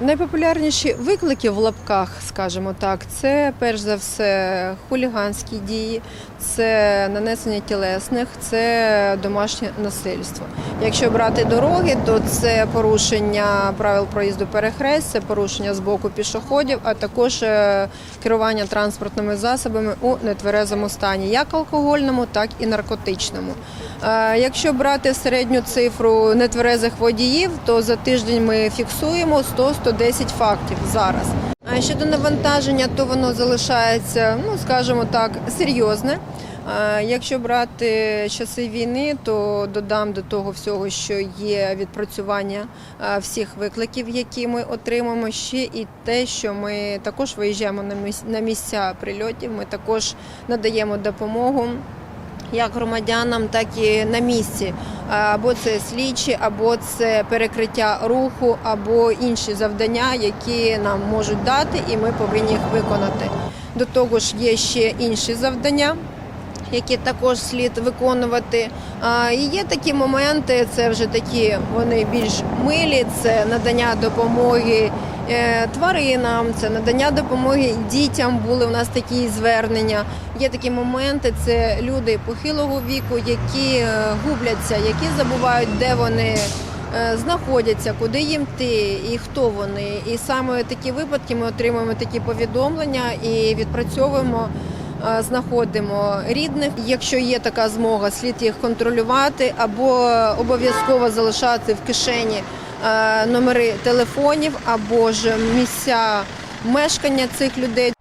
Найпопулярніші виклики в лапках, скажімо так, це перш за все хуліганські дії, це нанесення тілесних, це домашнє насильство. Якщо брати дороги, то це порушення правил проїзду перехрест, це порушення з боку пішоходів, а також е, керування транспортними засобами у нетверезому стані, як алкогольному, так і наркотичному. Е, Якщо брати середню цифру нетверезих водіїв, то за тиждень ми фіксуємо 100-110 фактів зараз. А щодо навантаження, то воно залишається, ну скажімо так, серйозне. Якщо брати часи війни, то додам до того всього, що є відпрацювання всіх викликів, які ми отримаємо, ще і те, що ми також виїжджаємо на місця прильотів. Ми також надаємо допомогу як громадянам, так і на місці. Або це слідчі, або це перекриття руху, або інші завдання, які нам можуть дати, і ми повинні їх виконати. До того ж, є ще інші завдання. Які також слід виконувати. І є такі моменти, це вже такі вони більш милі, це надання допомоги тваринам, це надання допомоги дітям. Були у нас такі звернення. Є такі моменти, це люди похилого віку, які е, губляться, які забувають, де вони е, знаходяться, куди їм йти і хто вони. І саме такі випадки ми отримуємо такі повідомлення і відпрацьовуємо. е, Знаходимо рідних, якщо є така змога, слід їх контролювати або обов'язково залишати в кишені е, номери телефонів або ж місця мешкання цих людей.